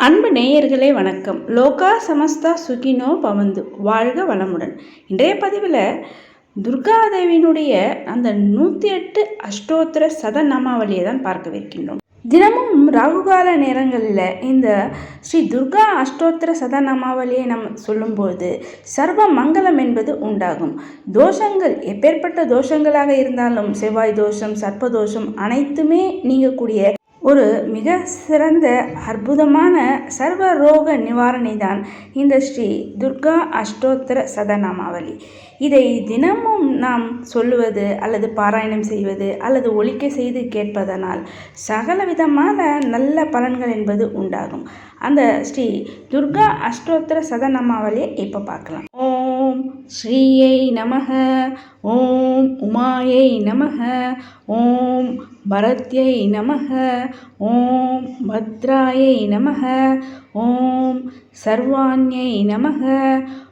அன்பு நேயர்களே வணக்கம். லோகா சமஸ்தா சுகினோ பவந்து. வாழ்க வளமுடன். இன்றைய பதிவில் துர்காதேவியினுடைய அந்த நூற்றி எட்டு அஷ்டோத்திர சதநாமாவளியை தான் பார்க்கவிருக்கின்றோம். தினமும் ராகுகால நேரங்களில் இந்த ஸ்ரீ துர்கா அஷ்டோத்திர சதநாமாவளியை நம்ம சொல்லும்போது சர்வ மங்களம் என்பது உண்டாகும். தோஷங்கள் எப்பேற்பட்ட தோஷங்களாக இருந்தாலும் செவ்வாய் தோஷம் சர்ப்ப தோஷம் அனைத்துமே நீங்கக்கூடிய ஒரு மிக சிறந்த அற்புதமான சர்வ ரோக நிவாரணி தான் இந்த ஸ்ரீ துர்கா அஷ்டோத்திர சதநாமாவளி. இதை தினமும் நாம் சொல்லுவது அல்லது பாராயணம் செய்வது அல்லது ஒழிக்க செய்து கேட்பதனால் சகல விதமான நல்ல பலன்கள் என்பது உண்டாகும். அந்த ஸ்ரீ துர்கா அஷ்டோத்திர சதநாமாவளியை இப்போ பார்க்கலாம். ஸ்ரீயை நமக. ஓம் உமாயை நமக. ஓம் பரத்யை நமக. ஓம் பத்ராயை நமக. ஓம் சர்வாண்யை நமக.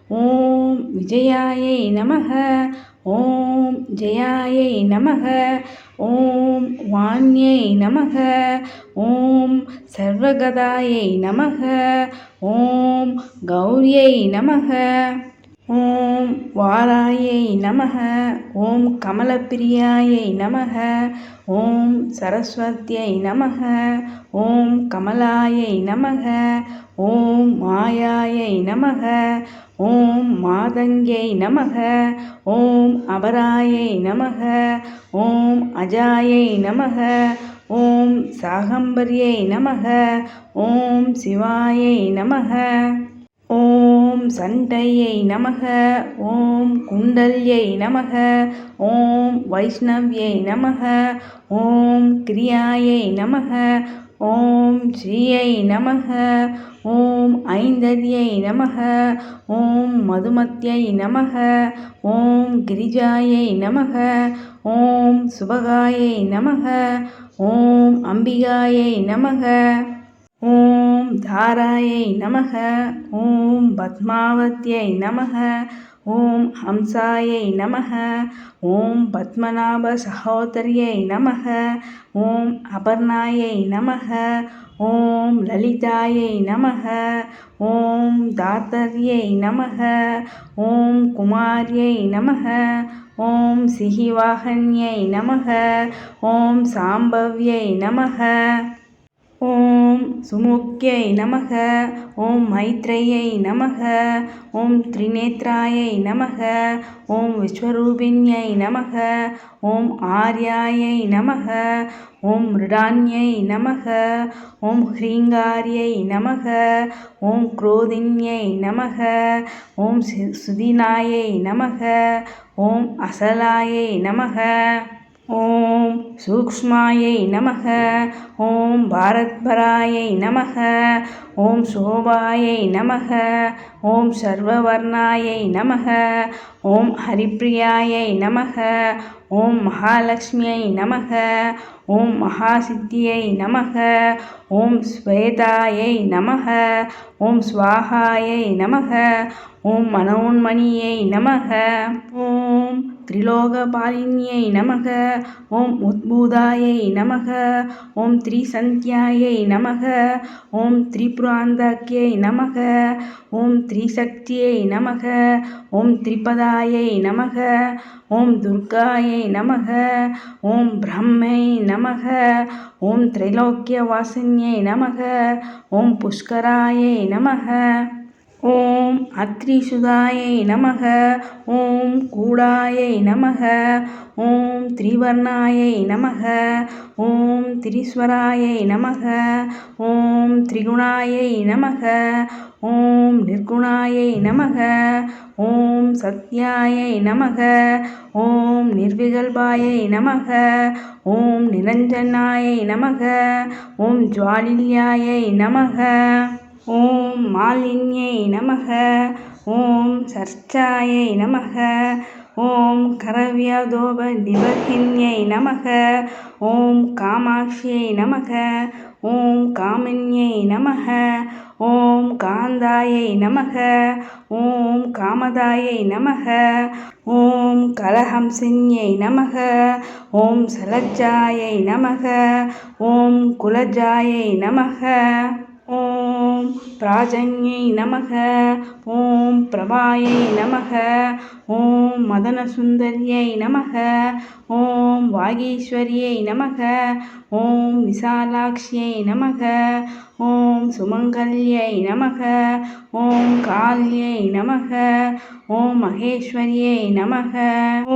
ஓம் விஜயாயை நமக. ஓம் ஜெயாயை நமக. ஓம் வாண்யை நமக. ஓம் சர்வகதாயை நமக. ஓம் கௌரியை நமக. ஓம் வாராயை நமக ஓம் கமலப்பிரியாயை நமக ஓம் சரஸ்வத்தியை நமக ஓம் கமலாயை நமக ஓம் மாயாயை நமக ஓம் மாதங்கை நமக ஓம் அபராயை நமக ஓம் அஜாயை நமக ஓம் சாகம்பரியை நமக ஓம் சிவாயை நமக. ஓம் சண்டையை நமக ஓம் குண்டல்யை நமக ஓம் வைஷ்ணவ்யை நமக ஓம் கிரியாயை நமக ஓம் ஸ்ரீயை நமக ஓம் ஐந்ததியை நமக ஓம் மதுமத்தியை நமக ஓம் கிரிஜாயை நமக ஓம் சுபகாயை நமக ஓம் அம்பிகாயை நமக. ஓம் தாராயை நமக ஓம் பத்மாவத்யை நமக ஓம் ஹம்சாயை நமக ஓம் பத்மநாப சகோதரியை நமக ஓம் அபர்ணாயை நமக ஓம் லலிதாயை நமக ஓம் தாத்தர்யை நமக ஓம் குமாரியை நமக ஓம் சிகிவாகன்யை நமக ஓம் சாம்பவ்யை நமக. ஓம் சுமுக்கியை நமக ஓம் மைத்ரேயை நமக ஓம் திரிநேத்ராயை நமக ஓம் விஸ்வரூபிணியை நமக ஓம் ஆர்யாயை நமக ஓம் மிருடான்யை நமக ஓம் ஹ்ரீங்காரியை நமக ஓம் குரோதின்யை நமக ஓம் சுதினாயை நமக ஓம் அசலாயை நமக ஓம் சூக்ஷ்மாயை நமக. ஓம் பாரத்பராயை நமக. ஓம் சோபாயை நமக. ஓம் சர்வவர்ணாயை நமக. ஓம் ஹரிப்பிரியாயை நமக. ஓம் மகாலட்சுமியை நமக ஓம் மகாசித்தியை நமக ஓம் ஸ்வேதாயை நமக ஓம் ஸ்வாகாயை நமக ஓம் மனோன்மணியை நமக ஓம் திரிலோகபாலினியை நமக ஓம் உத்பூதாயை நமக ஓம் த்ரிசந்தியாயை நமக ஓம் திரிபுராந்தாக்கியை நமக ஓம் திரிசக்தியை நமக ஓம் திரிபதாயை நமக ஓம் துர்காயை நமக ஓம் பிரம்மை நமக ஓம் திரைலோக்கிய வாசின்யை நமக ஓம் புஷ்கராயை நமக ஓம் அத்ரிசுதாயை நமக ஓம் கூடாயை நமக ஓம் திரிவர்ணாயை நமக ஓம் திரிஸ்வராயை நமக ஓம் திரிகுணாயை நமக ஓம் நிர்குணாயை நமக ஓம் சத்யாயை நமக ஓம் நிர்விகல்பாயை நமக ஓம் நிரஞ்சனாயை நமக ஓம் ஜுவாலில்யாயை நமக. ஓம் மாலின்யை நமக ஓம் சர்ச்சாயை நமக ஓம் கரவியதோப நிபர்ஹின்யை நமக ஓம் காமாட்சியை நமக ஓம் காமின்யை நமக ஓம் காந்தாயை நமக ஓம் காமதாயை நமக ஓம் கலஹம்சின்யை நமக ஓம் சலஜாயை நமக ஓம் குலஜாயை நமக. ஓம் பிராஜங்யை நமக ஓம் பிரபாயை நமக ஓம் மதனசுந்தரியை நமக ஓம் வாகீஸ்வரியை நமக ஓம் விசாலாட்சியை நமக ஓம் சுமங்கல்யை நமக ஓம் கால்யை நமக ஓம் மகேஸ்வரியை நமக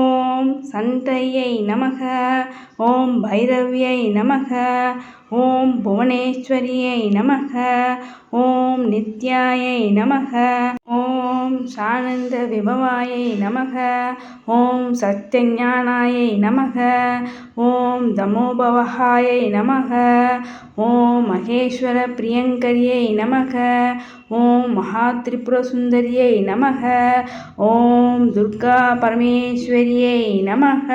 ஓம் சந்தையை நமக ஓம் பைரவியை நமக ஓம் புவனேஸ்வரியை நமக ஓம் நித்யாயை நமக ஓம் ஓம் சானந்த விபவாயை நமக ஓம் சத்தியஞானாயை நமக ஓம் தமோபவகாயை நமக ஓம் மகேஸ்வர பிரியங்கரியை நமக ஓம் மகா திரிபுரசுந்தரியை நமக ஓம் துர்கா பரமேஸ்வரியை நமக.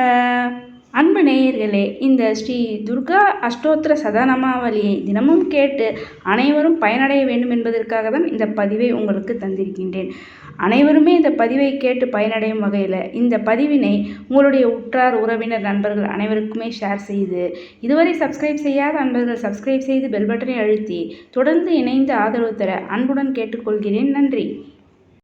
அன்பு நேயர்களே இந்த ஸ்ரீ துர்கா அஷ்டோத்திர சதநாமாவளியை தினமும் கேட்டு அனைவரும் பயனடைய வேண்டும் என்பதற்காக தான் இந்த பதிவை உங்களுக்கு தந்திருக்கின்றேன். அனைவருமே இந்த பதிவை கேட்டு பயனடையும் வகையில் இந்த பதிவினை உங்களுடைய உற்றார் உறவினர் நண்பர்கள் அனைவருக்குமே ஷேர் செய்து இதுவரை சப்ஸ்கிரைப் செய்யாத நண்பர்கள் சப்ஸ்கிரைப் செய்து பெல் பட்டனை அழுத்தி தொடர்ந்து இணைந்து ஆதரவு தர அன்புடன் கேட்டுக்கொள்கிறேன். நன்றி.